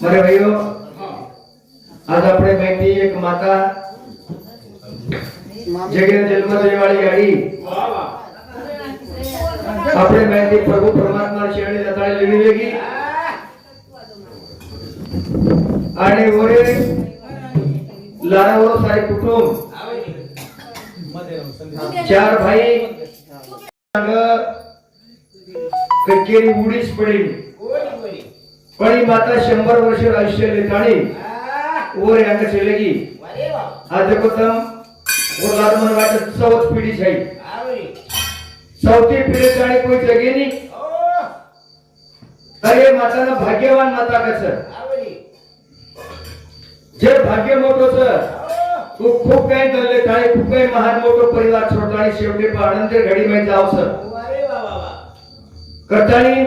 મારે ભાઈઓ આજ આપણે માહિતી એક માતા જગ્યાએ જન્મ દેવાળી ગાડી આપણે માહિતી પ્રભુ પરમાત્મા શેરણી લતાળી લેવી વેગી आणि वरे लारावर सारे कुटुंब चार भाई कचेरी उडीच पडेल पण माता शंभर वर्ष आयुष्य लेताणी वर यांना लारमन वाटत चौथ पिढी छै चौथी पिढी आणि कोई जगे नहीं अरे माताना भाग्यवान माता कसं जे भाग्य मोठं तू खूप काही धरले काय खूप काही महान मोठं परिवार छोटा आणि शेवटी आनंद घडी माहिती जावसं करतानी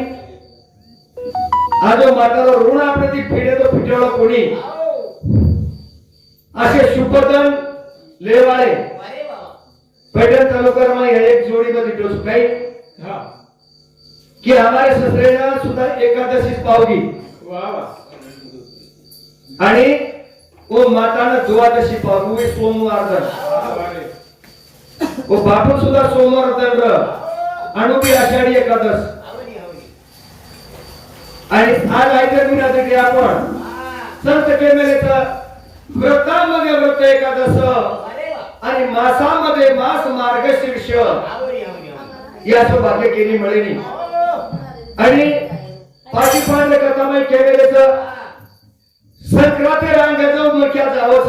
आज माताला ऋण आपले ती फिडे तो फिटवलं कोणी? असे शुभदन लेवाळे. पैठण तालुक्यामध्ये ह्या एक जोडीमध्ये टोच काही की हमारे ससरेनं सुद्धा एकादशीच पावगी. आणि ओ मातानं द्वादशी पावगी सोमवार दर ओ बापू सुद्धा सोमवार दंड. अनुबी आषाढी एकादश. आणि आज ऐकत की आपण संत केमेलेचा व्रतामध्ये व्रत एकादश आणि मासामध्ये मास मार्गशीर्ष याचं भाग्य केली मिळेली आणि पाठी पांढरे कथामय केलेलं संक्रांती रांगाचं मुख्या जावंच.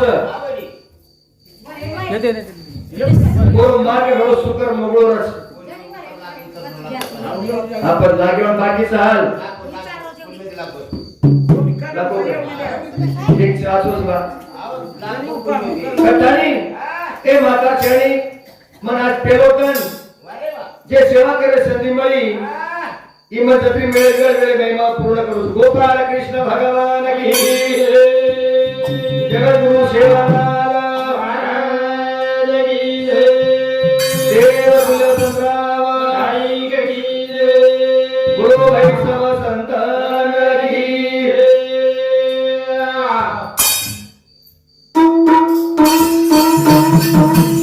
गोर मार्ग घडो सुकर मगळोरच. आपण जागेवर बाकीचा हाल नको ठीक से आसोस बा कथानी ए माता चरणी मनात पेलोतन जे सेवा करे संधी मिळी इमतत्री मिळेल वेळ वेळ महिमा पूर्ण करू गोपाल कृष्ण भगवान की जगद्गुरु सेवालाल राम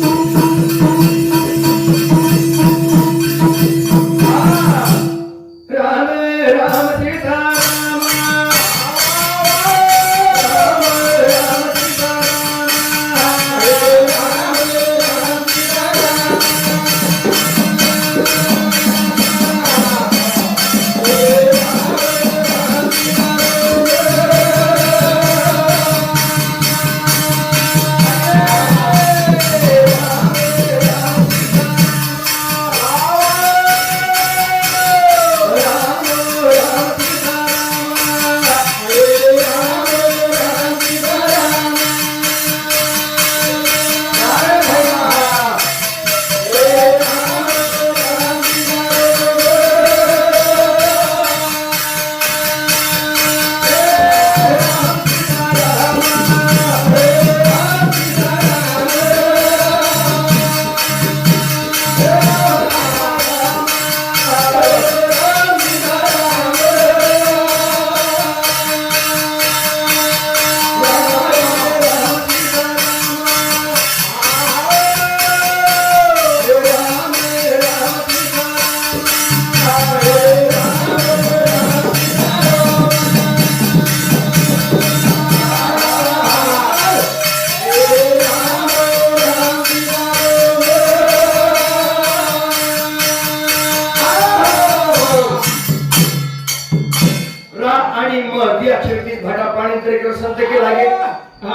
भटा पाणी तरी कर संत के लागे?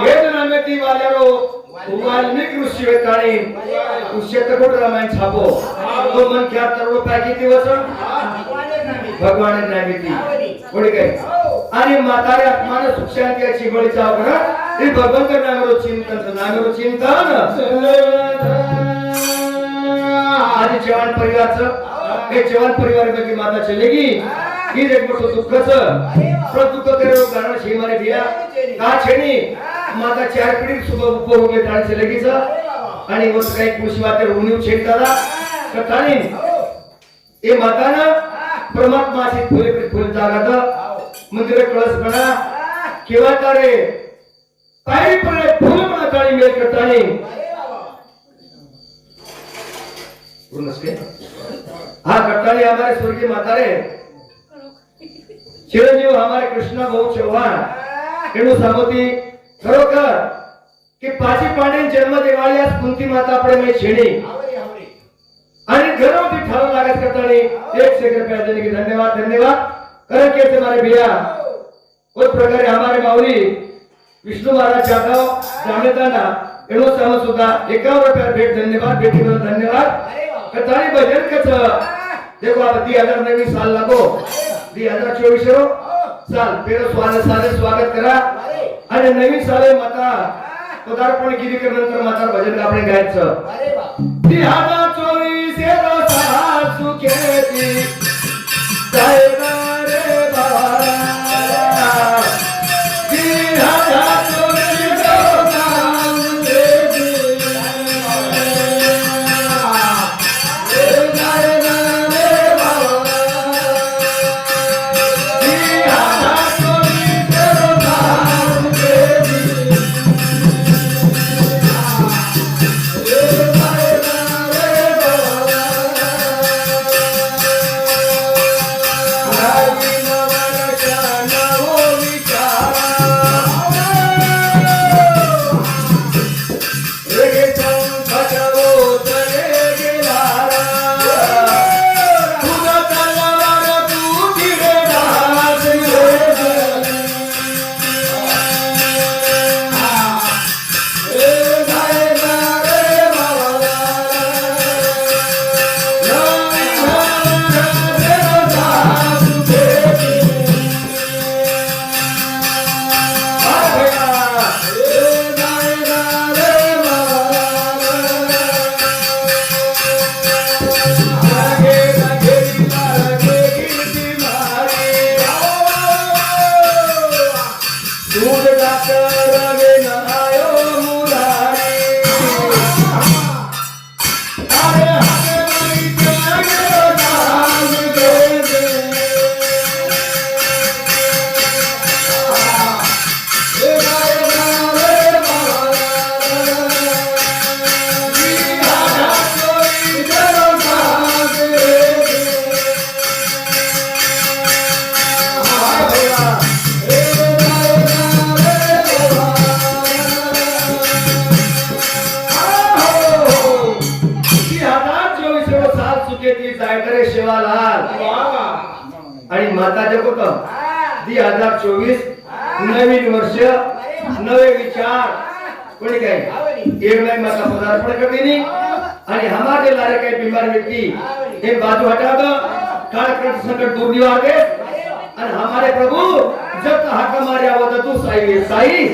वेद नामे ती वाल्यारो वाल्मिक ऋषी वेताणी उष्यत कोट रामायण छापो? तो मन क्या तरुण पाकी दिवस भगवान नामिती कोणी काय? आणि म्हातारे आत्मान सुख शांती याची बळी चावकर हे भगवंत नामेरो चिंतन नामेरो चिंतन. आणि जवान परिवारचं. हे. जवान परिवारापैकी माता चलेगी. ही एक मोठं दुःखच. दुःख करे कारण शेमाने दिया का छेनी? माता चार पिढी सुद्धा उपभोग घेत आणि चलेगीच आणि वस काही कृषी वाते उणीव छेडताना कथानी ए मातानं परमात्माची फुले फुले जागात. मंदिर कळसपणा. केव्हा तारे पायरी पडले फुल म्हणा ताळी मेल करतानी? हा करतानी हमारे स्वर्गीय चिरंजीव हमारे कृष्ण भाऊ चौहान। रेणू सामोती खरोखर की पाची पांडे जन्म दिवाळी आज कुंती माता आपण छेडी आणि घरों भी ठाव लागत करता एक सेकंड प्यार देने की धन्यवाद धन्यवाद. कारण की असे मारे बिया. उत प्रकारे हमारे माऊली विष्णू महाराज जाधव जाणताना एवढं सांगत सुद्धा एकावर रुपया भेट धन्यवाद भेटीबद्दल धन्यवाद. कथाने भजन कस देखो आता ती हजार नवीन साल लागो. दी हजार चोवीस रो साल पेरो स्वागत साले स्वागत करा। आणि नवीन साले माता। पदार्पण गिरी नंतर माता भजन आपण गायचं। दी हजार चोवीस साल सुखेती दी हजार चोवीस नवीन वर्ष नवे विचार. कोणी काय? एक नाही माता पदार्पण करते आणि हमारे लारे काही बीमार व्यक्ति हे बाजू हटा दो कालक्रम संकट दूर निवार दे आणि हमारे प्रभु जब तक मारे आवत तू साई साई.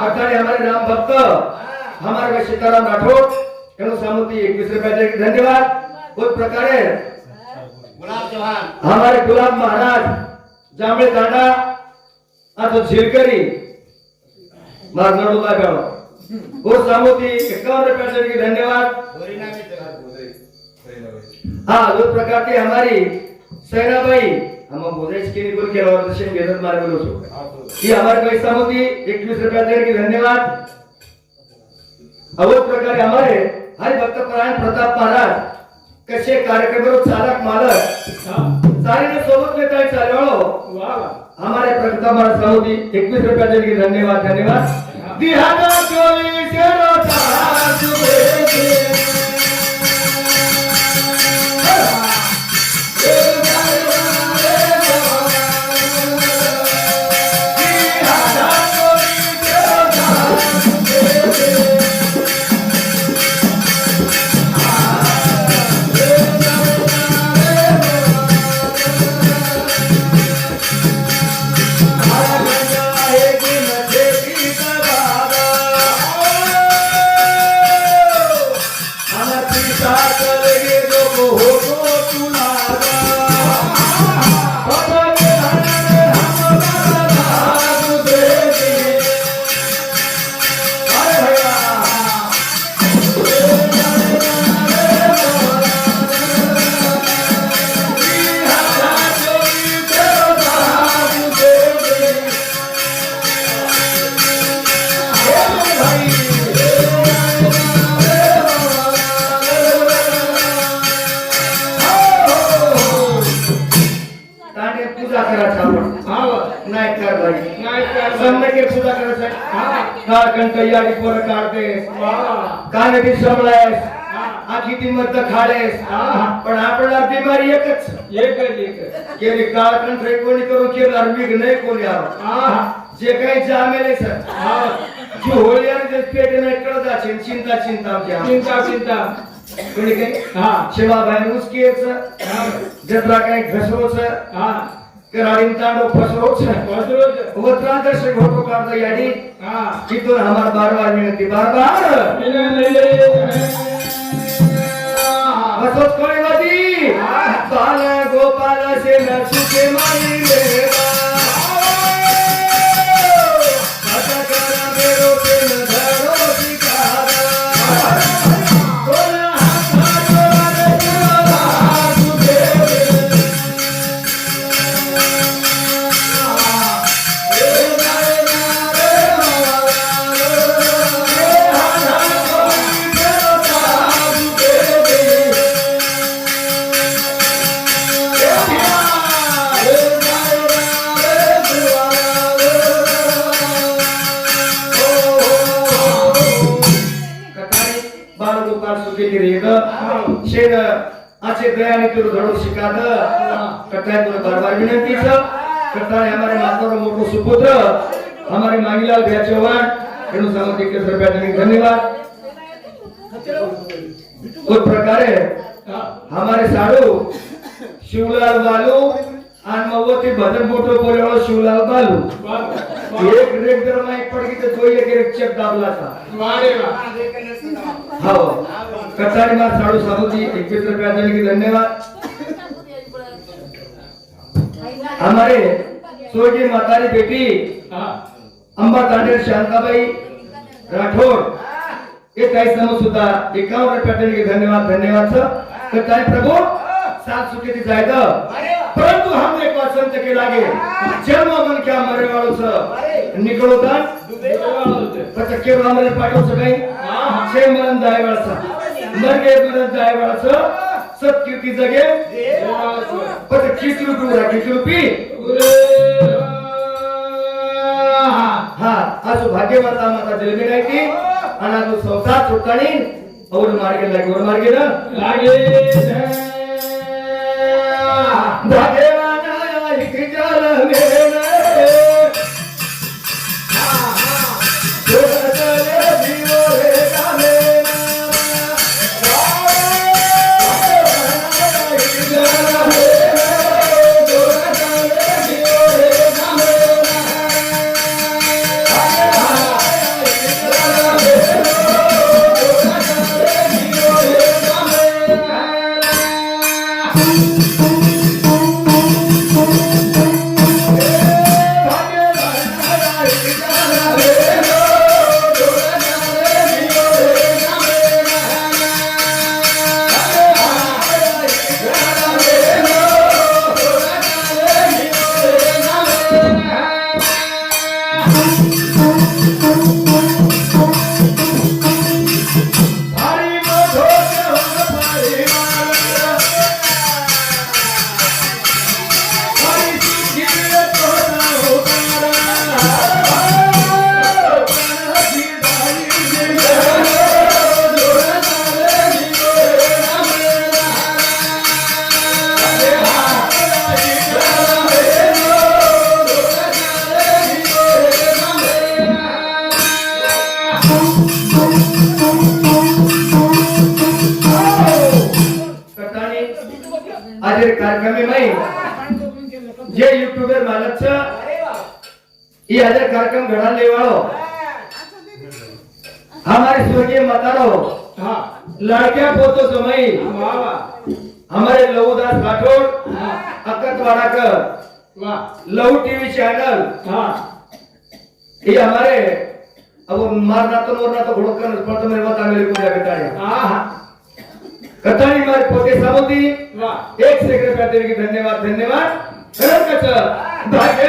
अर्थात हमारे राम भक्त हमारे सीताराम राठौर. एवं सामुती एकवीस रुपया दे धन्यवाद. उस प्रकारे गुलाब चौहान। हमारे गुलाब महाराज जांभळे दांडा आता मारनाडूला गाव उस सामुती एकावन्न रुपया दे के धन्यवाद हाँ उस प्रकार की हमारी सेनाबाई हम बोधायची केली कोण केला होता तसे घेतात मार्ग लोसो ही हमारे पैसा होती एकवीस रुपया देने की धन्यवाद। अब उस प्रकारे हमारे हरि भक्त परायण प्रताप महाराज कसे कार्यक्रम चालक मालक? सारे सोबत में काय चालवलो हमारे प्रताप महाराज साहूदी एकवीस रुपया देने धन्यवाद धन्यवाद. दिहाना चोवीस नाही करणार नाही काय संध्याकाळी पूजा करायचं हा. काळकंठ पोरं काढते वा. कानडी सबलायस आखी ती मत खाडेस पण आपल्याला बिमारी एकच एकच एकच केली काळकंठ कोणी करून केला विघ नाही कोणी आलो जे काही जामेले सर हा जी होळी आणि जे पेट नाही कळत आहे, चिंता चिंता आमच्या चिंता चिंता कोणी काही हा शिवाबाई उसकीच हा जत्रा काही घसरोच हा ಕರಾಡಿ ತಾಂಡು ಪಸರೋ ಛೆ ಪಸರೋ ಛೆ ಉತ್ರಾಂತ ಶ್ರೀ ಘೋಟೋ ಕಾರ್ದ ಯಾಡಿ ಹಾ ಇದು ಹಮಾರ ಬಾರ ಬಾರ ವಿನಂತಿ ಬಾರ ಬಾರ ಬಸೋತ್ ಕೋಳಿ ವಾದಿ ಬಾಲ ಗೋಪಾಲ ಸೇ ನಸುಕೆ ಮಾಲಿ ರೇ કાઢ કટાય પર બારવાર વિનંતી છે કટાણે અમારે માતાનો મોટો સુપુત્ર અમારે માંગીલાલ ભ્યા ચૌહાણ એનું સામાજિક સભ્યાને ધન્યવાદ કોઈ પ્રકારે અમારે સાડું શિવલાલ બાલુ અને મવતી ભજન મોટો બોલેલો શિવલાલ બાલુ એક રેક દરમાં એક પડી તો જોઈ લે કે એક ચેક દાબલા હતા વાડે વાહ હા કચારી માં સાડું સાડું થી 21 રૂપિયા દેને ધન્યવાદ हमारे सोजी मातारी बेटी अंबा तांडेल शांताबाई राठौर। ये काही समज सुद्धा एकावन्न रुपयासाठी धन्यवाद धन्यवाद सर. तर काय प्रभू सात सुखे ती जायत परंतु हम एक वचन के लागे. जन्म मन क्या मरे वालों स निकलो ता पर चक्के वामरे से कहीं छह छे जाए वाला। वाळसा मर गए गे जाए वाला वाळसा सब कीर्ति जगे बट कितलू गुरुरा कितलू पी. हा आज भाग्य माता माता नाही ती. आज संसार सुटतानी और मार्गे लागे और मार्गे ना. लागे. पहले कार्यक्रम घड़ा ले वालो हमारे स्वर्गीय माता रो लड़कियां पोतो समय हमारे लवदास राठौड़ अकतवाड़ा कर लव टीवी चैनल. ये हमारे अब मारना तो नोरना तो घोड़कर पर तो मेरे बात आगे लेकर जाकर है हाँ. नहीं मारे पोते सबोती एक सेकंड पैदल की धन्यवाद. धन्यवाद धन्यवाद कच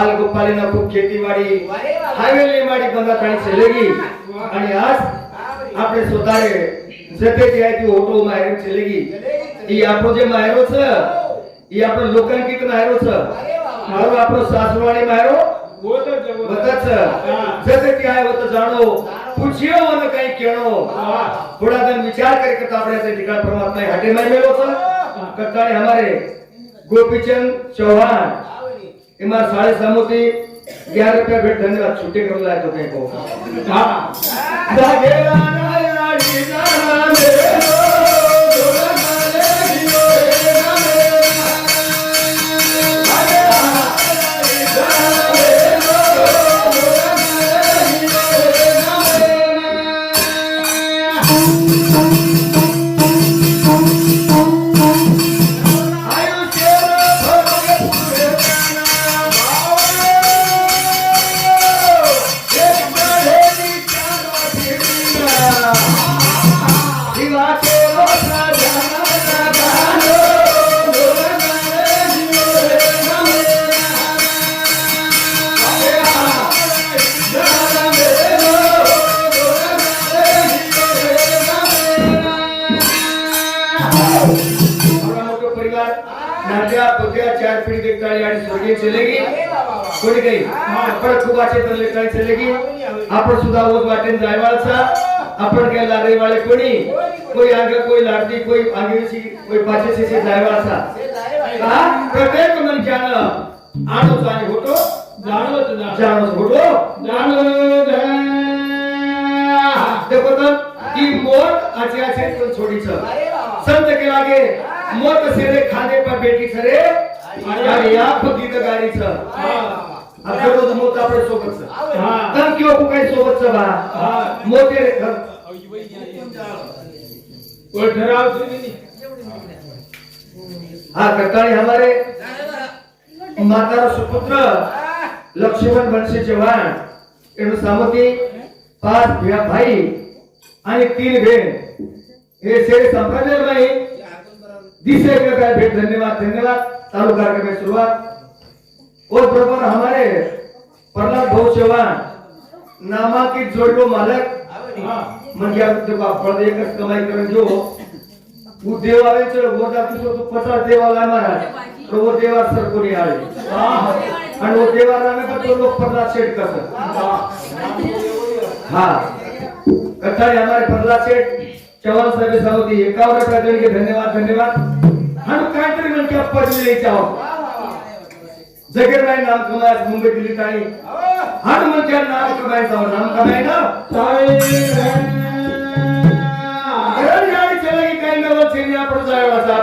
लाल गोपाली ना खूप खेतीवाडी हायवेले माडी बंदा काही चलेगी आणि आज आपले सोतारे जे आहे ती ऑटो माहेर चलेगी ही आपो जे माहेरोच ही आपण लोकांकी माहेरोच मारो आपण सासवाडी माहेरो केणो थोडा विचार करे ठिकाण परमात्मा हटे नाही मिळवत कत्ताळे हमारे गोपीचंद चौहान इमार साढ़े सामोती ग्यारह रुपया भेट धन्यवाद छुट्टी कर लाए तो कहीं को हाँ आपण सुद्धा ओझ वाटेन जायवाळचा. आपण काय लाडे वाले कोणी? कोई आगे कोई लाडती कोई आगे सी कोई पाचे सी जायवाळचा. का प्रत्येक मन मनक्यानं आणोच जाने होतो. जाणो तो जानो जाणोच होतो. जाणो देखो तो की मोर आचे आचे तो छोड़ी छ संत के लागे. मोट सेरे खाने पर बेटी सरे आणि या फकीत गाड़ी छ आपल्या सोबतच. हा. किंवा सोबतच बा. हा. मोठे रे नहीं हा हमारे मातार सुपुत्र लक्ष्मण बनशी चव्हाण सामती पाच भ्या- भाई आणि तीन बहीण. हे शेरे संप्रदाय भाई दिसे का भेट धन्यवाद धन्यवाद. चालू कार्यक्रम में शुरुआत और बरोबर हमारे प्रहलाद भाऊ चव्हाण. नामांकित जोडलो मालक. म्हणजे आपण एकच कमाई करून जो वो देव आवे चलो वो जाती सो तो पचास देव आला महाराज. तो वो देवा सर कोणी आले आणि वो देवा रामे का तो लोग प्रहलाद शेठ कसं हाँ. कथा है हमारे प्रहलाद सेठ चौहान साहेब सावती एकावन्न रुपया के धन्यवाद धन्यवाद. हम काहीतरी म्हणजे पद लिहायचे आहोत जगेरबाई नामको मास मुम्बई दिल्ली ताई। हर मन्त्या नाम कमाई त नाम कमाई न ताई घर गाडी चलेगी कहीं ना जाए वाचा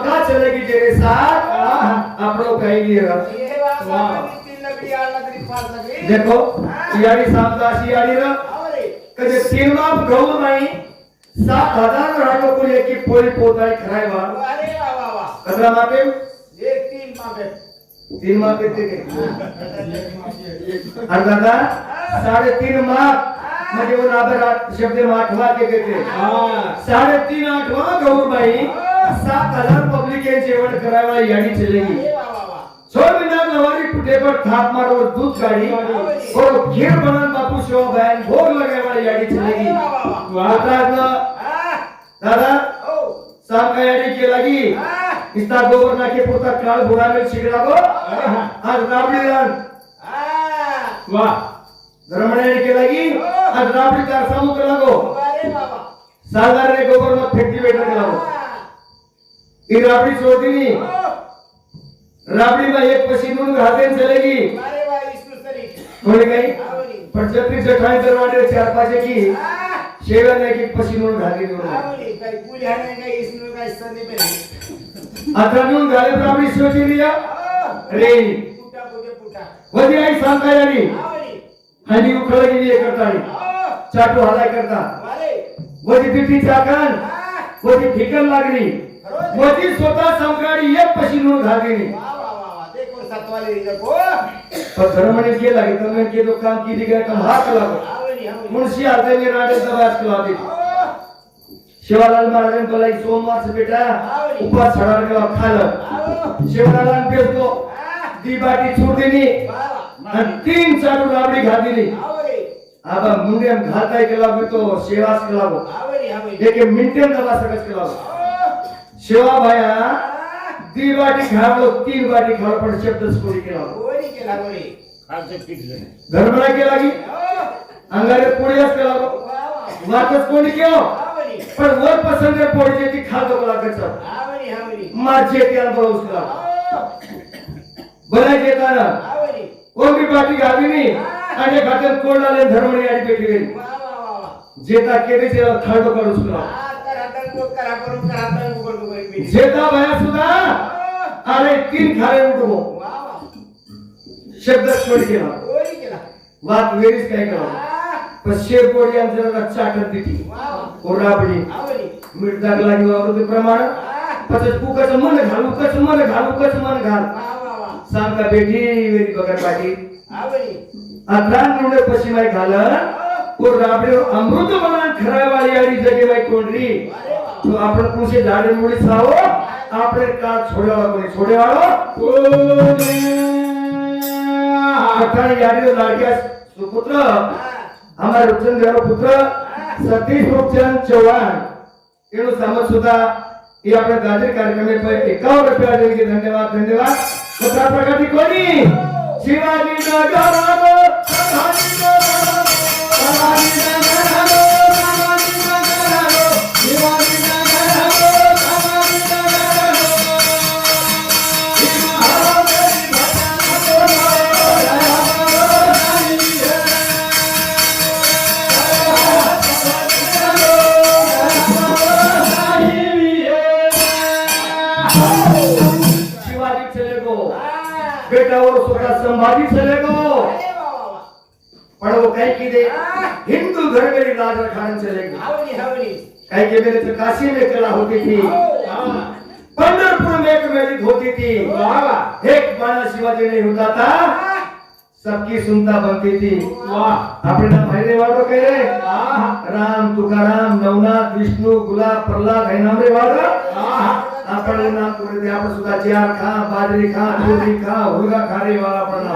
यानी सामका चलेगी तेरे साथ? कहेगी लकड़ी पांच लकड़ी। देखो यानी सामका यानी र कधी तीन माप गहू नाही। सात हजार राहतो कोणी एकी पोळी पोताय खराय वाह। कदरा मापे ये तीन मापे तीन माप येते आणि दादा साडेतीन माप म्हणजे वो नाबर शब्द आठवा के देते। हा। साडेतीन आठवा गौरबाई सात हजार पब्लिक हे जेवण करायला वाह वाह वाह सोळ महिन्यात नवारी कुठे पण थाप मारवर दूध गाडी और घेर बनन बापू शिवा बहन भोग लगायला याडी अरे चलेगी वाह वाह वाह वा आता हाँ दादा ओ साम का याडी के लगी हाँ. इस्ता गोबर नाके पुरता काळ बुरा में शिकला गो आज राबडी रान. हाँ. वा. धर्मणे याडी के लगी आज राबडी कार सामू केला गो अरे वाह वाह सालदार ने गोबर मत फेकती बेटा केला गो ही राबडी सोडती राबडी में एक पसीनून घाते चलेगी. काही आवडी पण छत्री जठाई दरवाडे चार पाचे की. शेवा नाही की पसीनून घाली आता निवडून घाले राबडी सोडती रिया रे. पुटा पुटे पुटा वधी आई सांगता यानी हनी उखळ गेली करता चाटू हलाय करता. वधी तिथी चाकण वधी ठिकण लागली. वधी स्वतः समकाळी एक पसीनून घाली वाह वाह वाह वाह देखो सतवाले देखो पण धर्मने केला की केलो काम केली काय काम हा केला मुळशी आता मी राडे दबास केला होती शिवालाल महाराजांनी तुला एक सोमवारचं बेटा उपास छडार केला खालं. पेसतो ती बाटी सोडली आणि तीन चालू राबडी घातली. आबा मुंड्याम घाताय केला तो शेवास केला एक मिनिटेम दबा सकत केला गो शेवा भाया दी बाटी खावलो तीन बाटी खावलो पण शब्द स्कोरी केला? गो धर्मला केला की? अंगारे पोळीच केला गो वाटच कोणी केलो? पण वर पसंत पोळीचे ती खातो कला कच माझे ते अनुभव उसला बरं येताना कोणती बाटी घातली आणि घातन कोण आले? धर्मणी आणि पेटी गेली जेता केली ते थर्ड काढूस केला जेता भया सुद्धा अरे तीन खारे उठवो शब्द स्फोट वाद वेळीच काय करा पण शेरपोडी यांचं चाटत दिली कोराबडी मीठ दाग लागी प्रमाण. पचत कुकच मन घालू उकच मन घालू उकच मन घाल. सांगता बेटी वेरी बगर पाटी अकरा निवडे पश्चिमाय घाल को राबडे अमृत मनान खरावाली आणि जगे बाई कोंडरी. આપણે પૂછે જાડે મૂડી સાવો આપણે કાળ છોડ્યા કોઈ છોડ્યા અઠાણી જાડીઓ લાગ્યા સુપુત્ર અમારા રૂપચંદ પુત્ર સતીશ રૂપચંદ ચૌહાણ એનું સામત સુધા એ આપણે ગાજર કાર્યક્રમે પર એકાવન રૂપિયા તરીકે ધન્યવાદ ધન્યવાદ બધા પ્રકારની કોની શિવાજી નગર શિવાજી નગર बेटावर स्वतः संभाजी हो, चले पण वो कहीं हिंदू घर मेरी लाज रखान चले के मेरे तो काशी में कला होती थी पंढरपुर में एक मेलित होती थी एक बाणा शिवाजी नहीं होता था सबकी सुनता बनती थी वाह अपने भाईने वाटो कह रहे राम तुकाराम नवनाथ विष्णु गुलाब प्रहलाद है नाम रे वाला आपण उन्हा पुढे आपण सुद्धा ज्यार खा बाजरी खा दुधी खा हुरगा खा रे वाला पण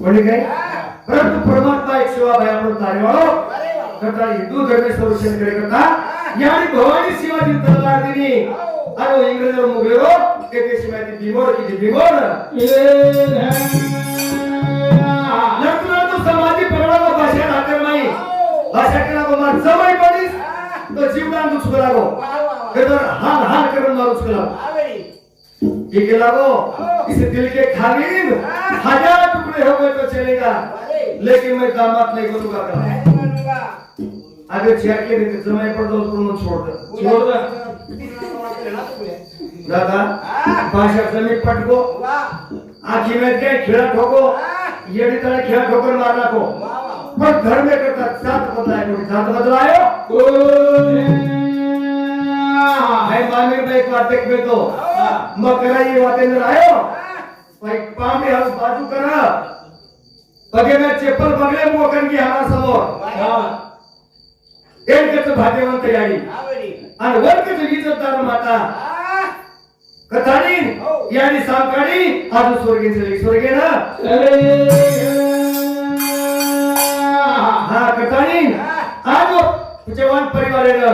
म्हणजे काय परंतु परमात्मा एक सेवा भाई आपण तारेवाळो करता हिंदू धर्म संरक्षणकडे करता याने भवानी शिवाजी तलवार दिली आणि इंग्रज मुगलेरो ते देश माहिती बिमोर किती बिमोर लढतो लढतो समाधी पडवा भाषा नाकर नाही भाषा केला बाबा जमाई पडीस तो मार जवळ पडीस तो जीवदान दुसको लागो ते तर हाल हाल करून मारूच केला ठीक है लागो इसे दिल के खालिद हजार टुकड़े हो गए तो चलेगा लेकिन मैं दामाद नहीं बनूंगा कल नहीं बनूंगा अगर छेड़ के देते समय पर दो तुम छोड़ दे छोड़ दे। दादा हाँ। भाषा जमीन पटको वाह आखी में के खिला ठोको हाँ। ये भी तरह खिला ठोकर मारना को वाह वाह पर घर में करता साथ बदलाए कोई साथ बदलायो है मामी में एक बात देख में तो मकरा ये वातेंद्र आयो भाई पामी हम बाजू करा बगे में चप्पल बगले मोकन की हमारा समोर एक गत भाग्यवंत याडी आवडी आणि वर्ग इज्जतदार माता कथानी यानी याडी सावकाडी आज स्वर्गे चली स्वर्गे ना? हा. कथानी आज जवान परिवार आहे ना